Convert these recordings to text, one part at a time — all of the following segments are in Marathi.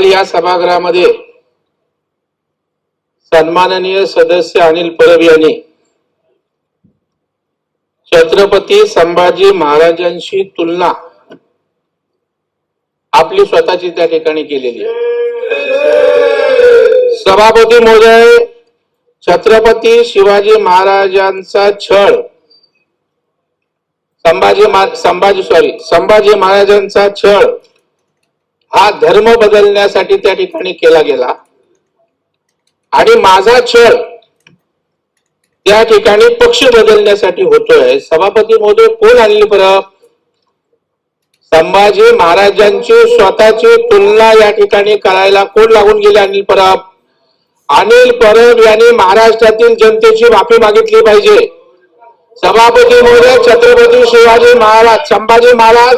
काल या सभागृहामध्ये सन्माननीय सदस्य अनिल परब यांनी छत्रपती संभाजी महाराजांशी तुलना आपली स्वतःची त्या ठिकाणी केलेली आहे. सभापती महोदय छत्रपती शिवाजी महाराजांचा छळ संभाजी संभाजी सॉरी संभाजी महाराजांचा छळ हा धर्म बदलण्यासाठी त्या ठिकाणी केला गेला. आणि माझा छळ त्या ठिकाणी पक्ष बदलण्यासाठी होतोय. सभापती महोदय कोण आणली परत संभाजी महाराजांची स्वतःची तुलना या ठिकाणी करायला कोण लागून गेले अनिल परब? अनिल परब यांनी महाराष्ट्रातील जनतेची माफी मागितली पाहिजे. सभापती महोदय छत्रपती शिवाजी महाराज संभाजी महाराज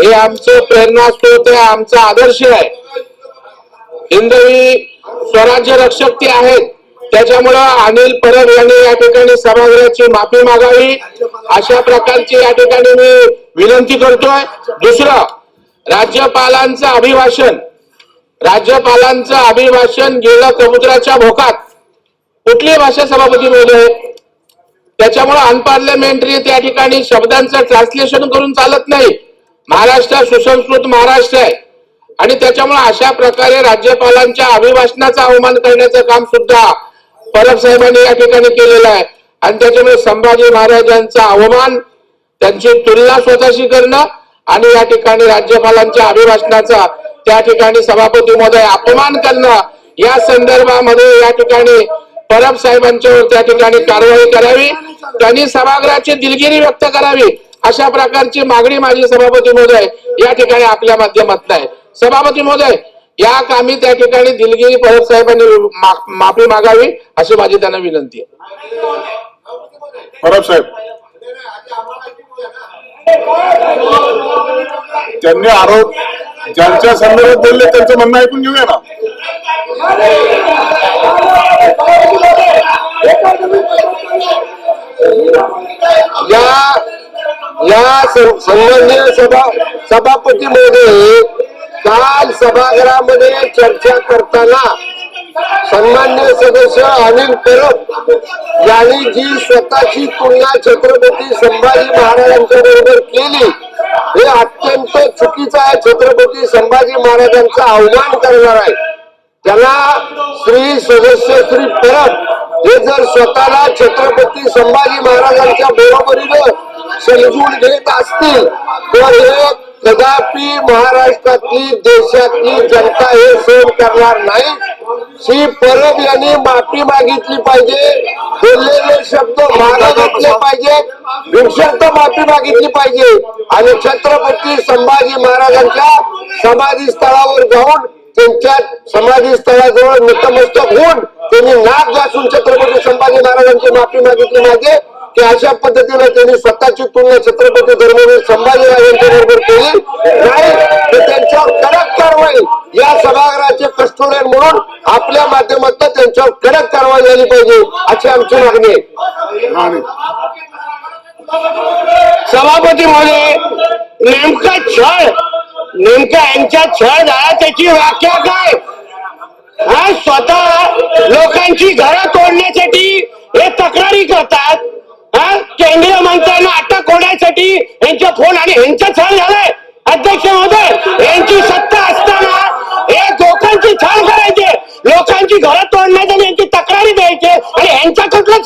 हे आमचं प्रेरणास्त्रोत आहे आमचा आदर्श आहे. हिंदवी स्वराज्य रक्षक ते आहेत. त्याच्यामुळं अनिल परब यांनी या ठिकाणी सभागृहाची माफी मागावी. अशा प्रकारची या ठिकाणी मी विनंती करतोय. दुसरं राज्यपालांचं अभिभाषण. राज्यपालांचं अभिभाषण गेलं कबुतराच्या भोकात. कुठली भाषा सभापती महोदय? त्याच्यामुळे अनपार्लमेंटरी त्या ठिकाणी. शब्दांचं ट्रान्सलेशन करून चालत नाही. महाराष्ट्र सुसंस्कृत महाराष्ट्र आहे. आणि त्याच्यामुळे अशा प्रकारे राज्यपालांच्या अभिभाषणाचा अवमान करण्याचं काम सुद्धा परब साहेबांनी या ठिकाणी केलेलं आहे. आणि त्याच्यामुळे संभाजी महाराजांचा अवमान त्यांची तुलना स्वतःशी करणं आणि या ठिकाणी राज्यपालांच्या अभिभाषणाचा त्या ठिकाणी सभापती महोदय अपमान करणं या संदर्भामध्ये या ठिकाणी परब साहेबांच्यावर त्या ठिकाणी कारवाई करावी त्यांनी सभागृहाची दिलगिरी व्यक्त करावी अशा प्रकारची मागणी माझी सभापती महोदय या ठिकाणी आपल्या माध्यमातून आहे. सभापती महोदय या कामी त्या ठिकाणी दिलगिरी परब साहेबांनी माफी मागावी अशी माझी त्यांना विनंती आहे. परब साहेब त्यांनी आरोप ज्यांच्या संदर्भात बोलले त्यांचं म्हणणं ऐकून घेऊया ना? या या सभा सभापती महोदय काल सभागृहामध्ये चर्चा करताना सन्मान्य सदस्य अनिल परब यांनी जी स्वतःची तुलना छत्रपती संभाजी महाराजांच्या बरोबर केली हे अत्यंत चुकीचं आहे. छत्रपती संभाजी महाराजांचा अवमान करणार आहे. त्याला श्री सदस्य श्री परब हे जर स्वतःला छत्रपती संभाजी महाराजांच्या बरोबरीनं समजून घेत असतील तर हे कदापि महाराष्ट्रातली देशातली जनता हे सहन करणार नाही. श्री परब यांनी माफी मागितली पाहिजे बोललेले शब्द मागे घेतले पाहिजे बिनशर्त माफी मागितली पाहिजे. आणि छत्रपती संभाजी महाराजांच्या समाधी स्थळावर जाऊन त्यांच्या समाधी स्थळाजवळ नतमस्तक होऊन त्यांनी नाक घासून छत्रपती संभाजी महाराजांची माफी मागितली मागे की अशा पद्धतीने त्यांनी स्वतःची तुलना छत्रपती धर्मवीर संभाजी महाराजांच्या बरोबर केली. नाही तर त्यांच्यावर कडक कारवाई. या सभागृहाचे कस्टोडियन म्हणून आपल्या माध्यमातून त्यांच्यावर कडक कारवाई झाली पाहिजे अशी आमची मागणी आहे. आणि सभापती महोदय नेमका छळ नेमका यांच्या छळ झाला त्याची व्याख्या काय? हा स्वतः लोकांची घरं तोडण्यासाठी हे तक्रारी करतात. हा केंद्रीय मंत्र्यांना अटक होण्यासाठी यांचे फोन आणि यांचा छळ झालाय. अध्यक्ष महोदय यांची सत्ता असताना हे लोकांची छळ करायचे. लोकांची घरं तोडण्याचे यांची तक्रारी द्यायचे आणि यांचा कुठलं